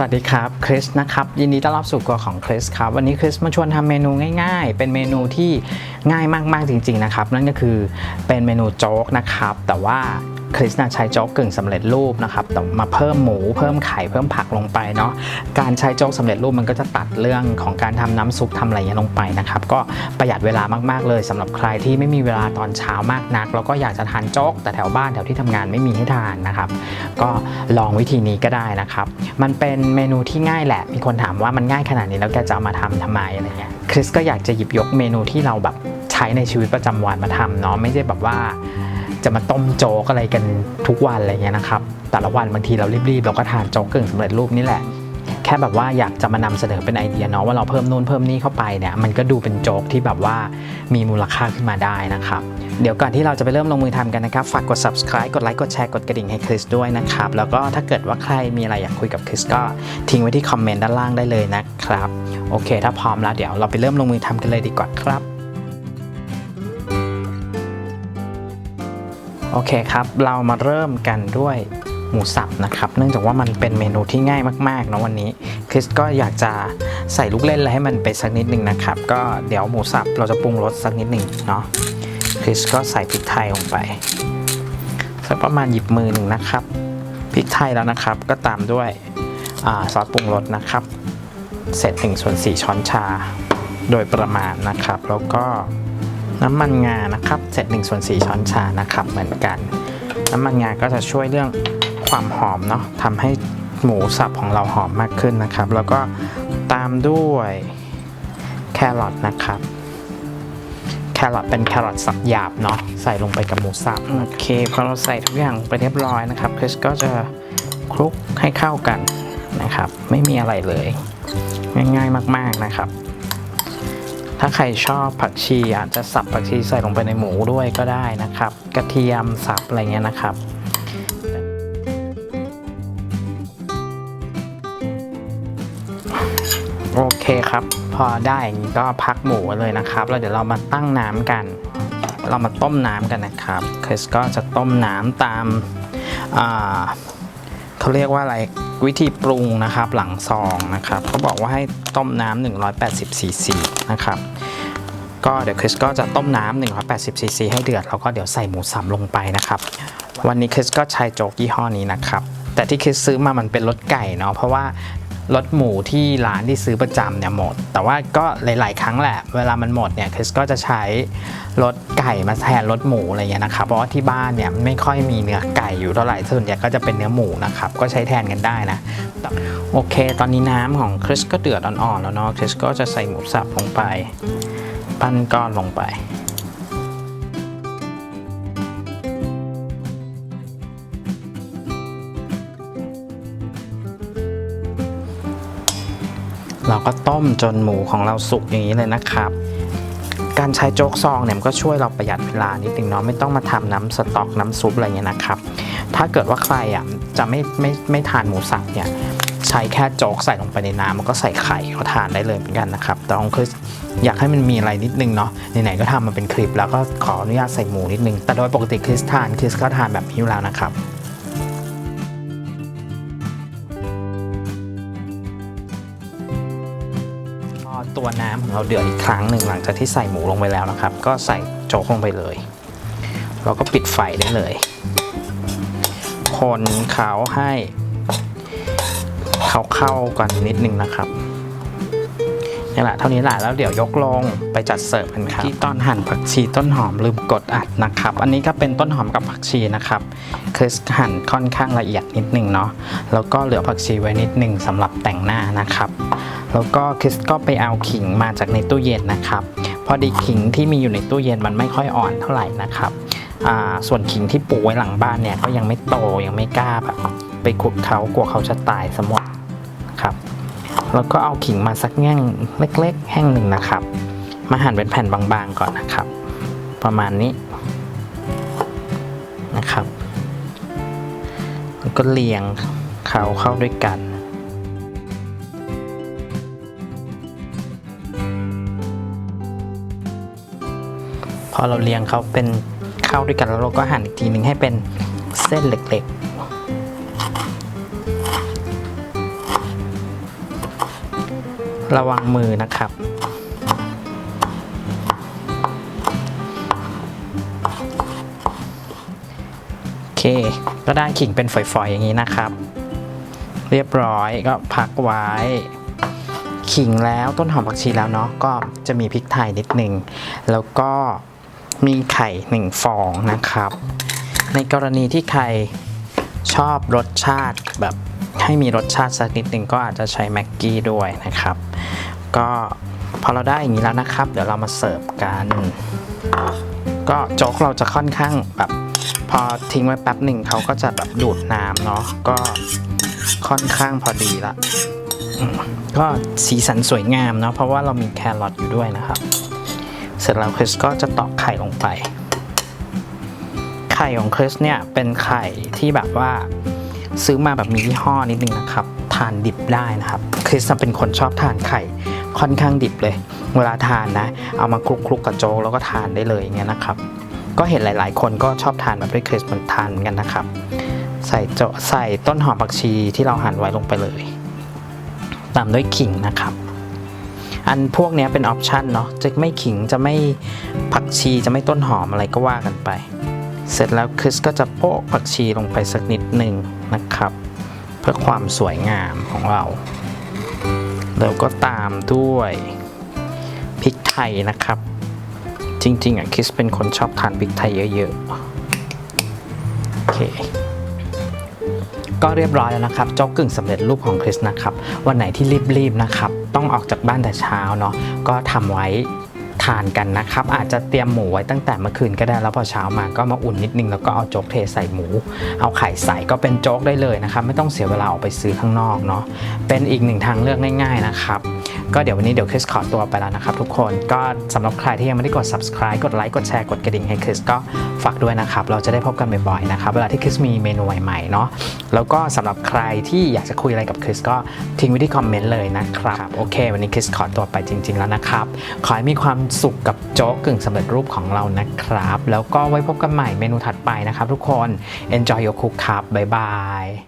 สวัสดีครับคริสนะครับยินดีต้อนรับสู่กัวของคริสครับวันนี้คริสมาชวนทำเมนูง่าย ๆ เป็นเมนูที่ง่ายมากๆจริง ๆนะครับ นั่นก็คือเป็นเมนูโจ๊กนะครับ แต่ว่า คริสนะใช้โจ๊กกึ่งสำเร็จรูปนะครับแต่มาเพิ่มหมูเพิ่มไข่เพิ่มผักลงไปเนาะการใช้โจ๊กสำเร็จรูปมันก็จะตัดเรื่องของการทำน้ำซุปทำอะไรเงี้ยลงไปนะครับก็ประหยัดเวลามากๆเลยสำหรับใครที่ไม่มีเวลาตอนเช้ามากนัก แล้วก็อยากจะทานโจ๊กแต่แถวบ้านแถวที่ทำงานไม่มีให้ทานนะครับก็ลองวิธีนี้ก็ได้นะครับ มันเป็นเมนูที่ง่ายแหละ มีคนถามว่ามันง่ายขนาดนี้แล้วแกจะเอามาทำทำไมอะไรเงี้ยคริสก็อยากจะหยิบยกเมนูที่เราแบบใช้ในชีวิตประจำวันมาทำเนาะไม่ใช่แบบว่า จะมาต้มโจ๊กอะไรกันทุกวันอะไรเงี้ยนะครับ แต่ละวันบางทีเรารีบๆเราก็ทานโจ๊กกึ่งสำเร็จรูปนี่แหละ แค่แบบว่าอยากจะมานำเสนอเป็นไอเดียเนาะว่าเราเพิ่มนู่นเพิ่มนี่เข้าไปเนี่ยมันก็ดูเป็นโจ๊กที่แบบว่ามีมูลค่าขึ้นมาได้นะครับ เดี๋ยวก่อนที่เราจะไปเริ่มลงมือทำกันนะครับ ฝากกด subscribe กดไลค์กดแชร์กดกระดิ่งให้คริสด้วยนะครับ แล้วก็ถ้าเกิดว่าใครมีอะไรอยากคุยกับคริสก็ทิ้งไว้ที่คอมเมนต์ด้านล่างได้เลยนะครับโอเค ถ้าพร้อมแล้วเดี๋ยวเราไปเริ่มลงมือทำกันเลยดีกว่าครับ โอเคครับ เรามาเริ่มกันด้วยหมูสับนะครับ เนื่องจากว่ามันเป็นเมนูที่ง่ายมากๆนะวันนี้คริสก็อยากจะใส่ลูกเล่นอะไรให้มันไปสักนิดหนึ่งนะครับ ก็เดี๋ยวหมูสับเราจะปรุงรสสักนิดหนึ่งเนาะคริสก็ใส่พริกไทยลงไปสักประมาณหยิบมือหนึ่งนะครับพริกไทยแล้วนะครับ ก็ตามด้วยอซอสปรุงรสนะครับเศษหนึ่งส่วนสี่ช้อนชา โดยประมาณนะครับ แล้วก็ น้ำมันงานะครับเศษหนึ่งส่วนสี่ช้อนชานะครับเหมือนกัน น้ำมันงาก็จะช่วยเรื่องความหอมเนาะทำให้หมูสับของเราหอมมากขึ้นนะครับ แล้วก็ตามด้วยแครอทนะครับแครอทเป็นแครอทสับหยาบเนาะใส่ลงไปกับหมูสับโอเคพอเราใส่ทุกอย่างไปเรียบร้อยนะครับคริสก็จะคลุกให้เข้ากันนะครับ ไม่มีอะไรเลย ง่ายๆมาก ๆนะครับ ถ้าใครชอบผักชีอาจจะสับผักชีใส่ลงไปในหมูด้วยก็ได้นะครับ กระเทียมสับอะไรเงี้ยนะครับโอเคครับ พอได้ก็พักหมูไว้เลยนะครับ แล้วเดี๋ยวเรามาตั้งน้ำกัน เรามาต้มน้ำกันนะครับคริสก็จะต้มน้ำตามเขาเรียกว่าอะไร วิธีปรุงนะครับหลังซองนะครับเขาบอกว่าให้ต้มน้ำ180ซีซีนะครับก็เดี๋ยวคริสก็จะต้มน้ำ180ซีซีให้เดือดแล้วก็เดี๋ยวใส่หมูสับลงไปนะครับ วันนี้คริสก็ใช้โจ๊กยี่ห้อนี้นะครับแต่ที่คริสซื้อมามันเป็นรสไก่เนาะเพราะว่า รสหมูที่ร้านที่ซื้อประจำเนี่ยหมด แต่ว่าก็หลาย ๆ ครั้งแหละ เวลามันหมดเนี่ยคริสก็จะใช้รสไก่มาแทนรสหมูอะไรเงี้ยนะครับ เพราะว่าที่บ้านเนี่ยไม่ค่อยมีเนื้อไก่อยู่เท่าไหร่ ส่วนใหญ่ก็จะเป็นเนื้อหมูนะครับ ก็ใช้แทนกันได้นะ โอเค ตอนนี้น้ำของคริสก็เดือดอ่อน ๆ แล้วเนาะ คริสก็จะใส่หมูสับลงไป ปั้นก้อนลงไป เราก็ต้มจนหมูของเราสุกอย่างนี้เลยนะครับ การใช้โจ๊กซองเนี่ยก็ช่วยเราประหยัดเวลานิดนึงเนาะไม่ต้องมาทำน้ำสต๊อกน้ำซุปอะไรเงี้ยนะครับ ถ้าเกิดว่าใครอะจะไม่ไม่ไม่ทานหมูสับเนี่ยใช้แค่โจ๊กใส่ลงไปในน้ำมันก็ใส่ไข่ก็ทานได้เลยเหมือนกันนะครับแต่ของคริสอยากให้มันมีอะไรนิดนึงเนาะไหนๆก็ทำมาเป็นคลิปแล้วก็ขออนุญาตใส่หมูนิดนึง แต่โดยปกติคริสทานคริสก็ทานแบบนี้อยู่แล้วนะครับ ตัวน้ำของเราเดือดอีกครั้งหนึ่งหลังจากที่ใส่หมูลงไปแล้วนะครับ ก็ใส่โจ๊กลงไปเลย เราก็ปิดไฟได้เลย คนเขาให้เขาเข้ากันนิดนึงนะครับ นี่แหละเท่านี้แหละแล้วเดี๋ยวยกลงไปจัดเสิร์ฟกันครับที่ตอนหั่นผักชีต้นหอมลืมกดอัดนะครับ อันนี้ก็เป็นต้นหอมกับผักชีนะครับคริสหั่นค่อนข้างละเอียดนิดนึงเนาะแล้วก็เหลือผักชีไว้นิดนึงสำหรับแต่งหน้านะครับแล้วก็คริสก็ไปเอาขิงมาจากในตู้เย็นนะครับ พอดีขิงที่มีอยู่ในตู้เย็นมันไม่ค่อยอ่อนเท่าไหร่นะครับอ่าส่วนขิงที่ปลูกไว้หลังบ้านเนี่ยก็ยังไม่โตยังไม่กล้าแบบไปขุดเขากลัวเขาจะตายสมดครับ แล้วก็เอาขิงมาสักแง่งเล็ก ๆ แห้งหนึ่งนะครับ มาหั่นเป็นแผ่นบางๆก่อนนะครับ ประมาณนี้นะครับแล้วก็เรียงเขาเข้าด้วยกันพอเราเรียงเขาเป็นเข้าด้วยกันแล้วเราก็หั่นอีกทีหนึ่งให้เป็นเส้นเล็ก ระวังมือนะครับ โอเค ก็ได้ขิงเป็นฝอยๆอย่างนี้นะครับ เรียบร้อยก็พักไว้ ขิงแล้วต้นหอมผักชีแล้วเนาะก็จะมีพริกไทยนิดหนึ่ง แล้วก็มีไข่หนึ่งฟองนะครับ ในกรณีที่ใครชอบรสชาติแบบ ให้มีรสชาติสักนิดหนึ่งก็อาจจะใช้แม็กกี้ด้วยนะครับ ก็พอเราได้อย่างนี้แล้วนะครับ เดี๋ยวเรามาเสิร์ฟกัน ก็โจ๊กเราจะค่อนข้างแบบพอทิ้งไว้แป๊บหนึ่งเขาก็จะแบบดูดน้ำเนาะก็ค่อนข้างพอดีละก็สีสันสวยงามเนาะเพราะว่าเรามีแครอทอยู่ด้วยนะครับ เสร็จแล้วคริสก็จะตอกไข่ลงไป ไข่ของคริสเนี่ยเป็นไข่ที่แบบว่า ซื้อมาแบบมียี่ห้อนิดนึงนะครับ ทานดิบได้นะครับคริสเป็นคนชอบทานไข่ค่อนข้างดิบเลย เวลาทานนะ เอามาคลุกคลุกกับโจ๊กแล้วก็ทานได้เลยอย่างเงี้ยนะครับ ก็เห็นหลาย ๆ คนก็ชอบทานแบบด้วยคริสมือนทานกันนะครับ ใส่โจใส่ต้นหอมผักชีที่เราหั่นไว้ลงไปเลย ตามด้วยขิงนะครับ อันพวกเนี้ยเป็นออปชันเนาะจะไม่ขิงจะไม่ผักชีจะไม่ต้นหอมอะไรก็ว่ากันไป เสร็จแล้วคริสก็จะโปะผักชีลงไปสักนิดหนึ่งนะครับ เพื่อความสวยงามของเรา แล้วก็ตามด้วยพริกไทยนะครับ จริงๆอะคริสเป็นคนชอบทานพริกไทยเยอะๆโอเคก็เรียบร้อยแล้วนะครับโจ๊กกึ่งสำเร็จรูปของคริสนะครับ วันไหนที่รีบๆนะครับ ต้องออกจากบ้านแต่เช้าเนาะก็ทำไว้านกันนะครับ อาจจะเตรียมหมูไว้ตั้งแต่เมื่อคืนก็ได้แล้วพอเช้ามาก็มาอุ่นนิดนึงแล้วก็เอาโจ๊กเทใส่หมู เอาไข่ใส่ก็เป็นโจ๊กได้เลยนะครับ ไม่ต้องเสียเวลาออกไปซื้อข้างนอกเนาะเป็นอีกหนึ่งทางเลือกง่ายๆนะครับก็เดี๋ยววันนี้เดี๋ยวคริสขอตัวไปแล้วนะครับทุกคนก็สำหรับใครที่ยังไม่ได้กด subscribe กดไลค์กดแชร์กดกระดิ่งให้คริสก็ฝากด้วยนะครับ เราจะได้พบกันบ่อยๆนะครับ เวลาที่คริสมีเมนูใหม่ๆเนาะแล้วก็สำหรับใครที่อยากจะคุยอะไรกับคริสก็ทิ้งไว้ที่คอมเมนต์เลยนะครับ โอเค วันนี้คริสขอตัวไปจริง ๆแล้วนะครับ ขอให้มีความสุขกับโจ๊กกึ่งสำเร็จรูปของเรานะครับ แล้วก็ไว้พบกันใหม่เมนูถัดไปนะครับทุกคน enjoy your cook ครับบ๊ายบาย